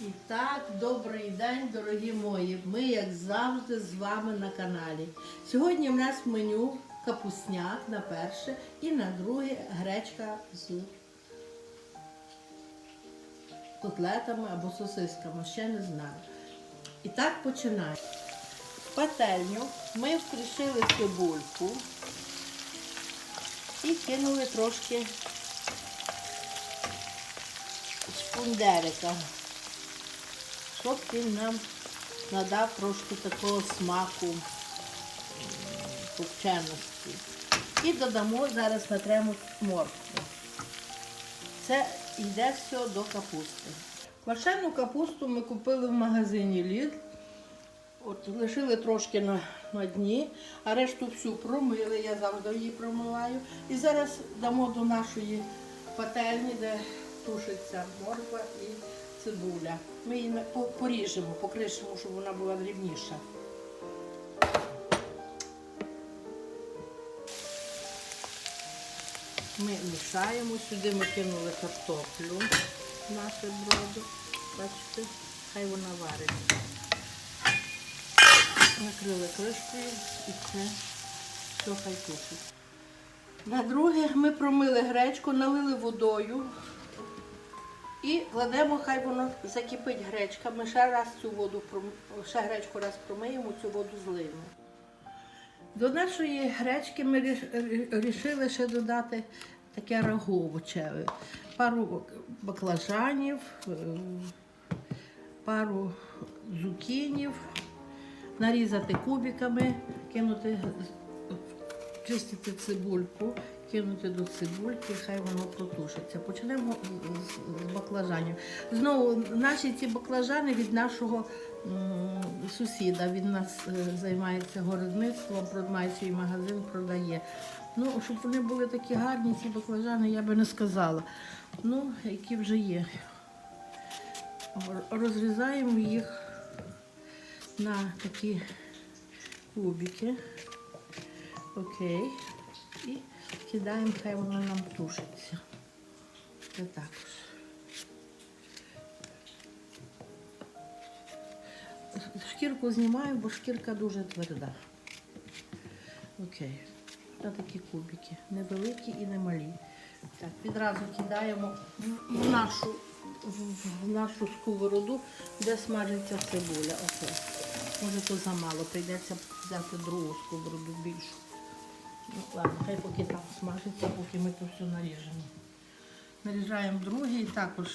І так, добрий день, дорогі мої. Ми, як завжди, з вами на каналі. Сьогодні в нас меню капусняк на перше і на друге гречка з котлетами або сосисками, ще не знаю. І так починаємо. В пательню ми вкришили цибульку і кинули трошки шпундерика щоб він нам надав трошки такого смаку копченості. І додамо зараз натремо моркву. Це йде все до капусти. Квашену капусту ми купили в магазині Лід. От лишили трошки на, на дні, а решту всю промили, я завжди її промиваю. І зараз дамо до нашої пательні, де тушиться морква і цибуля. Ми її поріжемо, покришимо, щоб вона була дрібніша. Ми мішаємо, сюди ми кинули картоплю, наше бродо. Бачите, хай вона вариться. Накрили кришкою і це все хай тушить. На друге ми промили гречку, налили водою і кладемо, хай воно закипить гречка. Ми ще раз цю воду ще гречку раз промиємо, цю воду злиємо. До нашої гречки ми вирішили ще додати таке рагу овочеве. Пару баклажанів, е, пару зукінів, нарізати кубиками, кинути, чистити цибульку, кинути до цибульки, хай воно протушиться. Почнемо з- баклажанів. Знову наші ці баклажани від нашого сусіда. Він нас е, займається городництвом, про- має свій магазин, продає. Ну, щоб вони були такі гарні, ці баклажани, я би не сказала. Ну, які вже є. Розрізаємо їх на такі кубики. Окей. І кидаємо, хай воно нам тушиться. Це також. Шкірку знімаю, бо шкірка дуже тверда. Окей. Та такі кубики. Невеликі і не малі. Так, відразу кидаємо в- нашу, в нашу сковороду, де смажиться цибуля. Окей. Може то замало, прийдеться взяти другу сковороду більшу. Ну, ладно, хай поки там смажиться, поки ми тут все наріжемо. Наріжаємо другий також.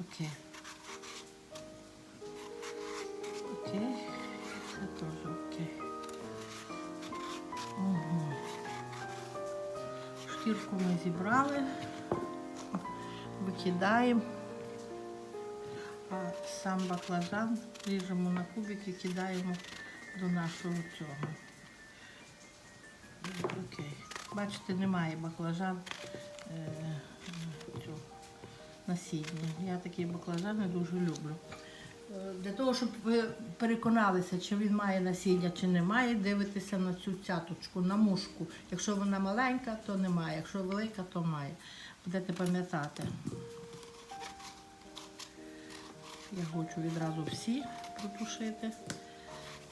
Окей. Окей. Це теж окей. Угу. Шкірку ми зібрали, викидаємо. А сам баклажан ріжемо на кубики, кидаємо до нашого цього. Окей. Бачите, немає баклажан е, цього, насіння. Я такі баклажани дуже люблю. Е, Для того, щоб ви переконалися, чи він має насіння, чи не має, дивитися на цю цяточку, на мушку. Якщо вона маленька, то немає. Якщо велика, то має. Будете пам'ятати. Я хочу відразу всі протушити.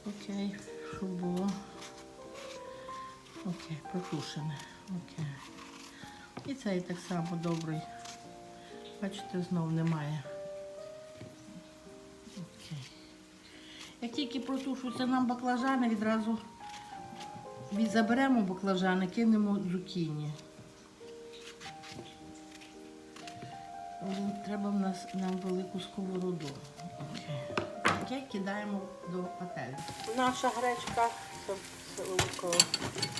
Окей, щоб було. Окей, протушене. Окей. І цей так само добрий. Бачите, знов немає. Окей. Як тільки протушуються нам баклажани, відразу від- заберемо баклажани, кинемо зукіні. Треба в нас нам велику сковороду. Окей, кидаємо до пательні. Наша гречка,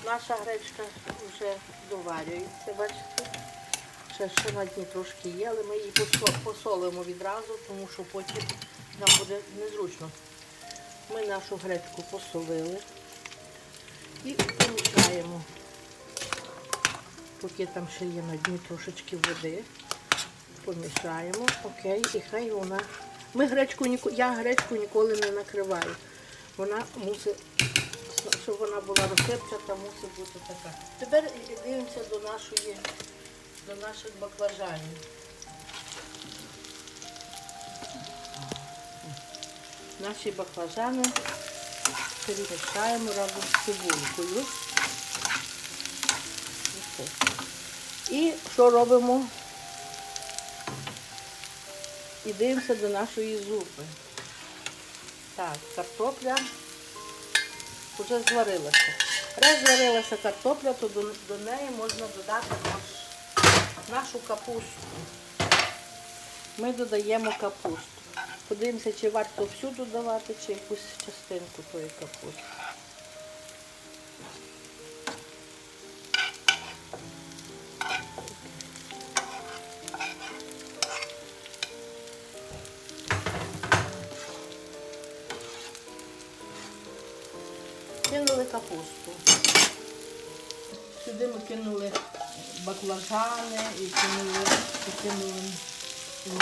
наша гречка вже доварюється, бачите? Ще, ще на дні трошки є, але ми її посолимо відразу, тому що потім нам буде незручно. Ми нашу гречку посолили і помішаємо, поки там ще є на дні трошечки води помішаємо, окей, і хай вона. Ми гречку я гречку ніколи не накриваю. Вона мусить, щоб вона була розсипчата, мусить бути така. Тепер дивимося до нашої до наших баклажанів. Наші баклажани перемішаємо разом з цибулькою. І що робимо? І дивимося до нашої зупи. Так, картопля вже зварилася. Раз зварилася картопля, то до, до неї можна додати наш, нашу капусту. Ми додаємо капусту. Подивимося, чи варто всю додавати, чи якусь частинку тої капусти. Кинули капусту. Сюди ми кинули баклажани і кинули, і кинули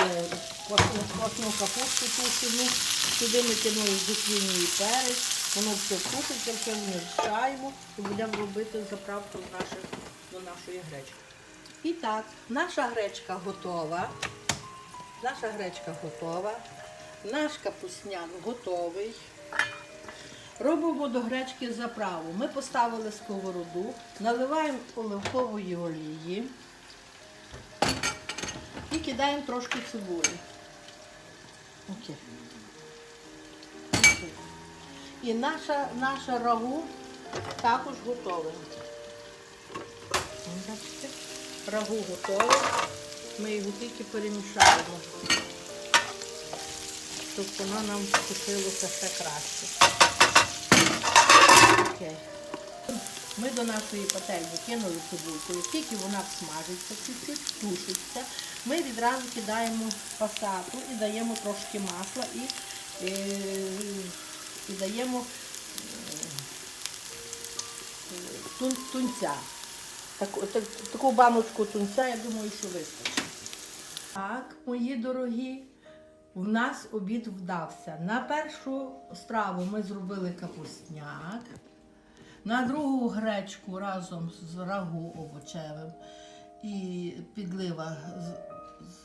е, квасну, капусту тушену. Сюди ми кинули зуцвіний перець. Воно все тушиться, все вмішаємо і будемо робити заправку наших, до нашої гречки. І так, наша гречка готова. Наша гречка готова. Наш капусняк готовий. Робимо до гречки заправу. Ми поставили сковороду, наливаємо оливкової олії і кидаємо трошки цибулі. Окей. І наша, наша рагу також готове. Рагу готове. Ми його тільки перемішаємо, щоб воно нам вкусилося ще краще. Окей. Ми до нашої пательні кинули цибульку, тільки вона смажиться, чуть-чуть тушиться, ми відразу кидаємо пасату і даємо трошки масла і, е, і даємо е, тун, тунця. Так, так, таку баночку тунця, я думаю, що вистачить. Так, мої дорогі, в нас обід вдався. На першу страву ми зробили капустняк, на другу гречку разом з рагу овочевим і підлива з, з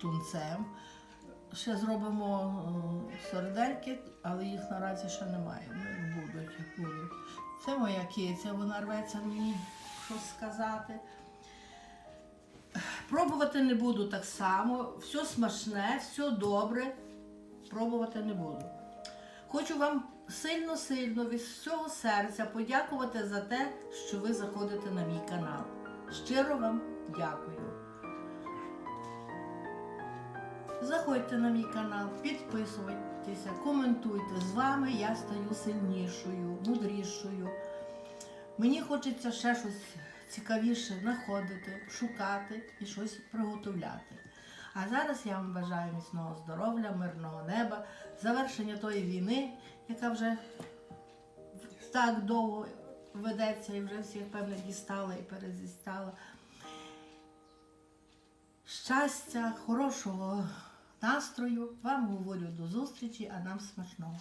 тунцем. Ще зробимо е, сердельки, але їх наразі ще немає. Вони будуть, будуть. Це моя киця, вона рветься мені щось сказати. Пробувати не буду так само. Все смачне, все добре. Пробувати не буду. Хочу вам сильно-сильно від всього серця подякувати за те, що ви заходите на мій канал. Щиро вам дякую. Заходьте на мій канал, підписуйтеся, коментуйте. З вами я стаю сильнішою, мудрішою. Мені хочеться ще щось цікавіше знаходити, шукати і щось приготовляти. А зараз я вам бажаю міцного здоров'я, мирного неба, завершення тої війни, яка вже так довго ведеться і вже всіх певне дістала і перезістала. Щастя, хорошого настрою. Вам говорю до зустрічі, а нам смачного.